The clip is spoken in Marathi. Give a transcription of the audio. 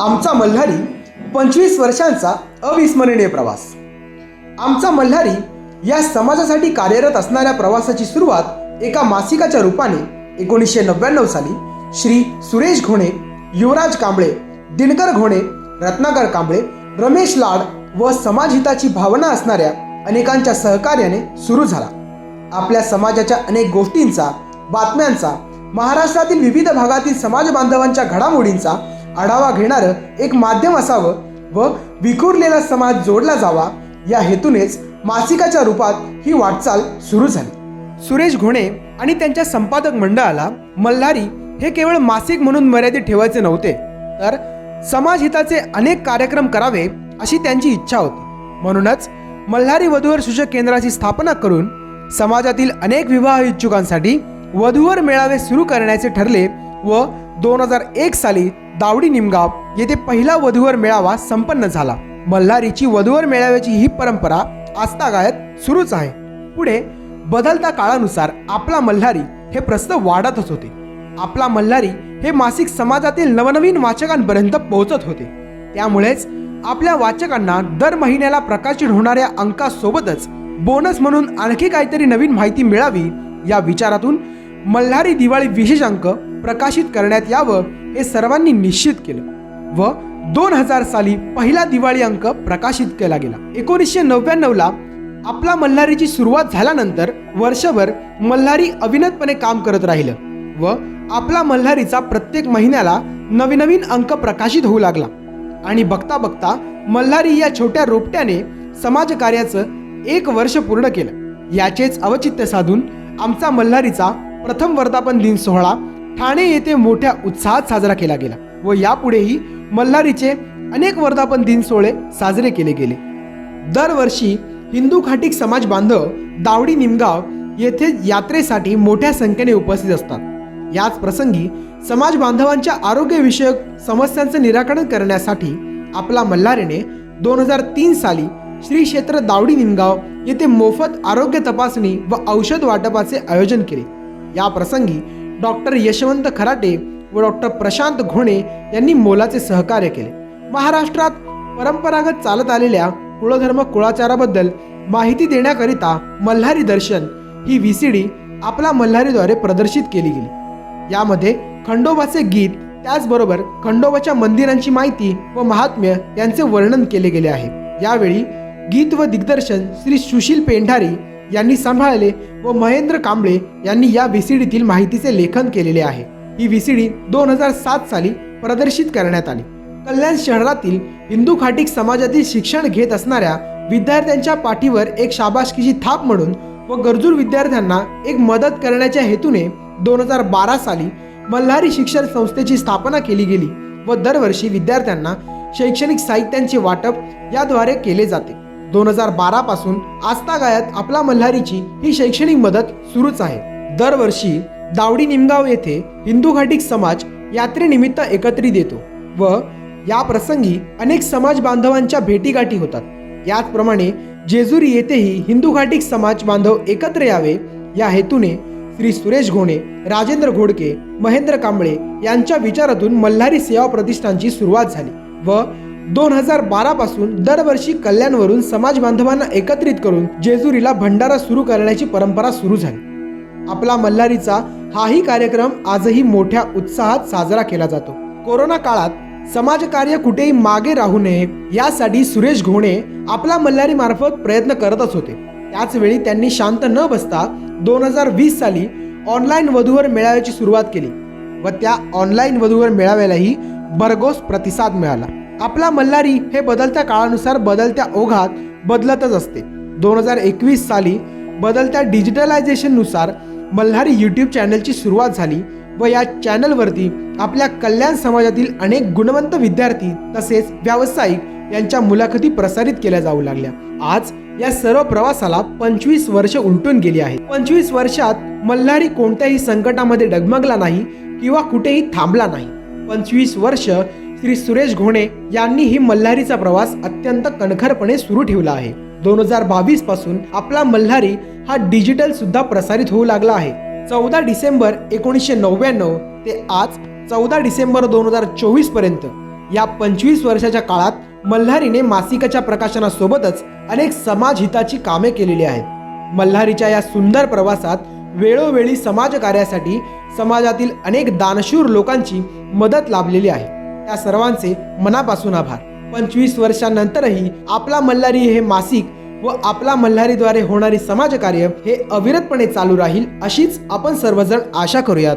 आमचा मल्हारी पंचवीस वर्षांचा अविस्मरणीय प्रवास. आमचा मल्हारी या समाजासाठी कार्यरत असणाऱ्या प्रवासाची सुरुवात एका मासिकाच्या रूपाने एकोणीसशे नव्याण्णव साली श्री सुरेश घोणे युवराज कांबळे दिनकर घोणे रत्नाकर कांबळे रमेश लाड व समाजहिताची भावना असणाऱ्या अनेकांच्या सहकार्याने सुरू झाला. आपल्या समाजाच्या अनेक गोष्टींचा बातम्यांचा महाराष्ट्रातील विविध भागातील समाज बांधवांच्या घडामोडींचा आढावा घेणारं एक माध्यम असावं व विखुरलेला समाज जोडला जावा. या हेतूनेच मासिकाच्या रूपात ही वाटचाल सुरू झाली. सुरेश घोणे आणि त्यांच्या संपादक मंडळाला मल्हारी हे केवळ मासिक म्हणून मर्यादित ठेवायचे नव्हते तर समाजहिताचे अनेक कार्यक्रम करावे अशी त्यांची इच्छा होती. म्हणूनच मल्हारी वधूवर सूचक केंद्राची स्थापना करून समाजातील अनेक विवाह इच्छुकांसाठी वधूवर मेळावे सुरू करण्याचे ठरले व दोन हजार एक साली दावडी निमगाव येथे पहिला वधूवर मेळावा संपन्न झाला. मल्हारीची वधूवर मेळाव्याची ही परंपरा आस्थागायत सुरूच आहे. पुढे बदलता काळानुसार आपला मल्हारी हे प्रस्त वाढतच होते. आपला मल्हारी हे मासिक समाजातील नवनवीन वाचकांपर्यंत पोहोचत होते. त्यामुळेच आपल्या वाचकांना दर महिन्याला प्रकाशित होणाऱ्या अंकासोबतच बोनस म्हणून आणखी काहीतरी नवीन माहिती मिळावी या विचारातून मल्हारी दिवाळी विशेष अंक प्रकाशित करण्यात यावं हे सर्वांनी निश्चित केलं व दोन हजार साली पहिला दिवाळी अंक प्रकाशित केला गेला. एकोणीसशे नव्याण्णवला आपला मल्हारीची सुरुवात झाल्यानंतर वर्षभर मल्हारी अविनतपणे काम करत राहिलं व आपला मल्हारीचा प्रत्येक महिन्याला नवनवीन अंक प्रकाशित होऊ लागला. आणि बघता बघता मल्हारी या छोट्या रोपट्याने समाजकार्याचं एक वर्ष पूर्ण केलं. याचेच अवचित्य साधून आमचा मल्हारीचा प्रथम वर्धापन दिन सोहळा ठाणे येथे मोठ्या उत्साहात साजरा केला गेला व यापुढेही मल्हारीचे अनेक वर्धापन दिन सोहळे साजरे केले गेले. दरवर्षी हिंदू खाटिक समाज बांधव दावडी निमगाव येथे यात्रेसाठी मोठ्या संख्येने उपस्थित असतात. याच प्रसंगी समाज बांधवांच्या आरोग्यविषयक समस्यांचे निराकरण करण्यासाठी आपला मल्हारीने दोन हजार तीन साली श्री क्षेत्र दावडी निमगाव येथे मोफत आरोग्य तपासणी व औषध वाटपाचे आयोजन केले. या प्रसंगी डॉक्टर यशवंत खराटे व डॉक्टर प्रशांत घोणे यांनी मोलाचे सहकार्य केले. महाराष्ट्रात परंपरागत चालत आलेल्या कुळधर्म कुळाचाराबद्दल माहिती देण्याकरिता मल्हारी दर्शन ही व्ही सी डी आपला मल्हारीद्वारे प्रदर्शित केली गेली. यामध्ये खंडोबाचे गीत त्याचबरोबर खंडोबाच्या मंदिरांची माहिती व महात्म्य यांचे वर्णन केले गेले आहे. यावेळी गीत व दिग्दर्शन श्री सुशील पेंढारी यांनी सांभाळले व महेंद्र कांबळे यांनी या व्हीसीडीतील माहितीचे लेखन केलेले आहे. ही व्हीसीडी दोन हजार सात साली प्रदर्शित करण्यात आली. कल्याण शहरातील हिंदू खाटिक समाजातील शिक्षण घेत असणाऱ्या विद्यार्थ्यांच्या पाठीवर एक शाबाशकीची थाप म्हणून व गरजूर विद्यार्थ्यांना एक मदत करण्याच्या हेतूने दोन हजार बारा साली मल्हारी शिक्षण संस्थेची स्थापना केली गेली व दरवर्षी विद्यार्थ्यांना शैक्षणिक साहित्यांचे वाटप याद्वारे केले जाते. दोन हजार बारा पासून आजतागायत आपला मल्हारीची ही शैक्षणिक मदत सुरूच आहे. दरवर्षी दावडी निमगाव येथे हिंदू घाटिक समाज यात्रेनिमित्त एकत्रित येतो व या प्रसंगी अनेक समाज बांधवांच्या भेटीगाठी होतात. याचप्रमाणे जेजुरी येथेही हिंदू घाटिक समाज बांधव एकत्र यावे या हेतूने श्री सुरेश घोणे राजेंद्र घोडके महेंद्र कांबळे यांच्या विचारातून मल्हारी सेवा प्रतिष्ठानची सुरुवात झाली व दोन हजार बारा पासून दरवर्षी कल्याणवरून समाज बांधवांना एकत्रित करून जेजुरीला भंडारा सुरू करण्याची परंपरा सुरू झाली. आपला मल्हारीचा हाही कार्यक्रम आजही मोठ्या उत्साहात साजरा केला जातो. कोरोना काळात समाजकार्य कुठेही मागे राहू नये यासाठी सुरेश घोणे आपला मल्हारी मार्फत प्रयत्न करतच होते. त्याचवेळी त्यांनी शांत न बसता दोन हजार वीस साली ऑनलाईन वधूवर मेळाव्याची सुरुवात केली व त्या ऑनलाईन वधूवर मेळाव्यालाही भरघोस प्रतिसाद मिळाला. आपला मल्हारी हे बदलत्या काळानुसार बदलत्या ओघात बदलतच असते. दोन हजार एकवीस साली बदलत्या डिजिटलायझेशननुसार मल्हारी यूट्यूब चॅनलची सुरुवात झाली व या चॅनलवरती आपल्या कल्याण समाजातील अनेक गुणवंत विद्यार्थी तसेच व्यावसायिक यांच्या मुलाखती प्रसारित केल्या जाऊ लागल्या. आज या सर्व प्रवासाला पंचवीस वर्ष उलटून गेली आहे पंचवीस वर्षात मल्हारी कोणत्याही संकटामध्ये डगमगला नाही किंवा कुठेही थांबला नाही. पंचवीस वर्ष श्री सुरेश घोणे यांनी ही मल्हारीचा प्रवास अत्यंत कणखरपणे सुरू ठेवला आहे. दोन हजार बावीसपासून आपला मल्हारी हा डिजिटल सुद्धा प्रसारित होऊ लागला आहे. चौदा डिसेंबर एकोणीसशे नव्याण्णव ते आज चौदा डिसेंबर दोन हजार चोवीसपर्यंत या पंचवीस वर्षाच्या काळात मल्हारीने मासिकाच्या प्रकाशनासोबतच अनेक समाजहिताची कामे केलेली आहेत. मल्हारीच्या या सुंदर प्रवासात वेळोवेळी समाजकार्यासाठी समाजातील अनेक दानशूर लोकांची मदत लाभलेली आहे. त्या सर्वांचे मनापासून आभार. पंचवीस वर्षांनंतरही आपला मल्हारी हे मासिक व आपला मल्हारीद्वारे होणारी समाजकार्य हे अविरतपणे चालू राहील अशीच आपण सर्वजण आशा करूयात.